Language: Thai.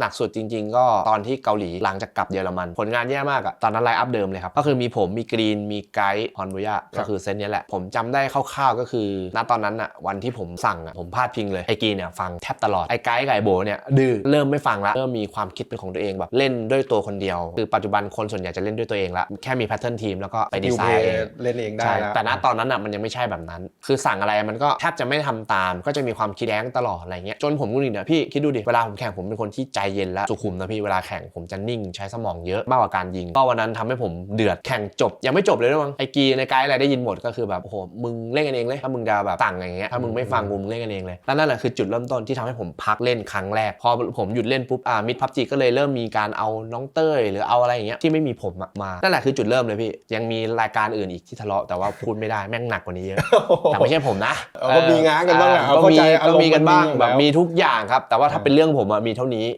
หนักสุดจริง ๆ ก็ตอนที่เกาหลีหลังจากกลับเยอรมัน ผลงานแย่มากอะตอนนั้นไลน์อัพเดิมเลยครับ ก็คือมีผมมีกรีนมีไกด์ฮอนบุยะก็คือเซตเนี้ยแหละ ผมจำได้คร่าวๆก็คือ ณตอนนั้นอะวันที่ผมสั่งอะผมพลาดพิงเลย ไอ้กรีนเนี่ยฟังแทบตลอด ไอ้ไกด์กับไอ้โบเนี่ยดื้อเริ่มไม่ฟังละเริ่มมีความคิดเป็นของตัวเองแบบเล่นด้วยตัวคนเดียว คือปัจจุบันคนส่วนใหญ่จะเล่นด้วยตัวเองละแค่มีแพทเทิร์นทีมแล้วก็ไปดีไซน์เองเล่นเองได้ใช่แล้วแต่ณตอนนั้นอะมันยังไม่ใช่แบบนั้น คือสั่งอะไรมันก็แทบจะไม่ทำตาม ก็จะมีความคิดแย้งตลอดอะไรเงี้ยจนผมกูนี่เนี่ยพี่คิดดูดิเวลาผมแข่งผมเป็นคนที่ใจเย็นและสุขุมนะพี่เวลาแข่งผมจะนิ่งใช้สมองเยอะมากกว่าการยิงก็วันนั้นทำให้ผมเดือดแข่งจบ ยังไม่จบเลยนะมั้งไอ้กีในไกด์อะไรได้ยินหมดก็คือแบบโอ้โหมึงเล่นกันเองเลยถ้ามึงจะแบบสั่งอย่างเงี้ยถ้ามึงไม่ฟังกูมึงเล่นกันเองเลยแล้วนั่นแหละคือจุดเริ่มต้นที่ทำให้ผมพักเล่นครั้งแรกพอผมหยุดเล่นปุ๊บอ่ามิดพับจีก็เลยเริ่มมีการเอาน้องเต้ยหรือเอาอะไรอย่างเงี้ยที่ไม่มีผมอะมานั่นแหละคือจุดเริ่มเลยพี่ ยังมีรายการอื่นอีกที่ทะเลาะแต่ว่าพูดไม่ได้แม่งหนักกว่านี้เยอะแต่ไม่ใช่ผมนะเออก็มีง้างกันบ้างอะเออเอาเข้าใจก็มีอารมณ์ก็มีกันบ้างมันมีอยู่แบบแล้วมีทุกอย่างครับ แต่ว่าถ้าเป็นเรื่องผมอะมีเท่านี้